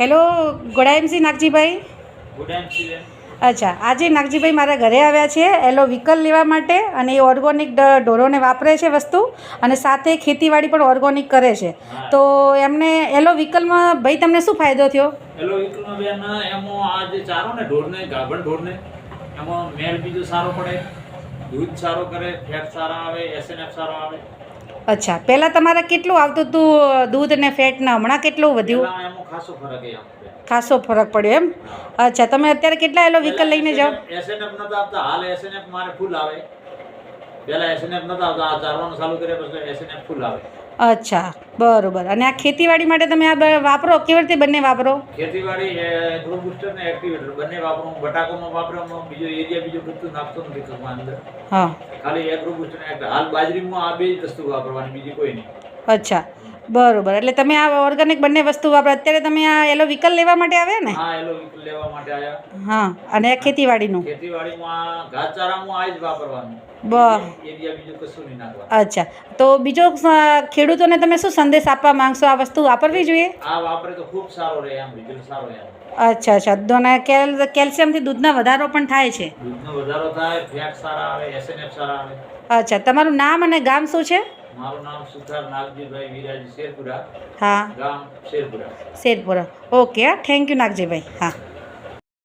Hello ગોડાએમસી Nagjibhai? અચ્છા આજે નાગજીભાઈ મારા ઘરે આવ્યા છે એલો વિકલ લેવા માટે અને એ ઓર્ગોનિક ઢોરોને વાપરે છે વસ્તુ અને સાથે ખેતીવાડી પણ ઓર્ગોનિક કરે છે. તો એમને એલો વિકલમાં ભાઈ તમને શું ફાયદો થયો? એલો વિક્રમ બેન એમાં આ જે ચારો ને ઢોરને ગાભણ ઢોરને એમાં મેલ બીજો સારો પડે દૂધ સારો કરે ફેટ સારા આવે એસએનએફ સારો આવે. અચ્છા પહેલાં તમારે કેટલું આવતું હતું દૂધ અને ફેટને હમણાં કેટલું વધ્યું? ખાસો ફરક પડ્યો એમ? અચ્છા તમે અત્યારે કેટલા એલો વ્હીકલ લઈને જાઓ? એસએનએફ નતા આપતા હાલ એસએનએફ મારે ફૂલ આવે. પેલા એસએનએફ નતા આવતા આ ચારવાનું ચાલુ કર્યા પછી એસએનએફ ફૂલ આવે. અચ્છા બરોબર. અને આ ખેતીવાડી માટે તમે આ વાપરો? કેવી રીતે બંને વાપરો? ખેતીવાડી ગ્રો બૂસ્ટર ને એક્ટિવેટર. બંને વાપરો. બટાકોમાં વાપરવામાં બીજો એરિયા બીજો બધું નાખતો નથી ઘરમાં અંદર. હા. ખાલી એગ્રો બૂસ્ટર હાલ બાજરીમાં આ બે જ વસ્તુ વાપરવાની બીજી કોઈ નહીં. અચ્છા. બરોબર. એટલે તમે આ ઓર્ગેનિક બંને વસ્તુ વાપરો. અત્યારે તમે આ એલો વિકલ લેવા માટે આવ્યા ને? હા એલો વિકલ લેવા માટે આયા હા અને આ ખેતીવાડીનું? ખેતીવાડીમાં ઘાસચારામાં આ જ વાપરવાનું. અચ્છા. તો બીજો ખેડૂતોને તમે શું સંદેશ આપવા માંગશો? આ વસ્તુ વાપરવી જોઈએ? આ વાપરે તો ખૂબ સારો રહે એમ રિઝલ્ટ સારો એમ અચ્છા અચ્છા. તો કેલ કેલ્શિયમથી દૂધના વધારો પણ થાય છે. દૂધનો વધારો થાય ફેટ સારા આવે એસએનએફ સારા આવે. અચ્છા. તમારું નામ અને ગામ શું છે? મારું નામ સુથાર નાગજીભાઈ વિરાજ શેરપુરા હા. ગામ Sherpura. Sherpura. Okay thank you Nagjibhai. હા.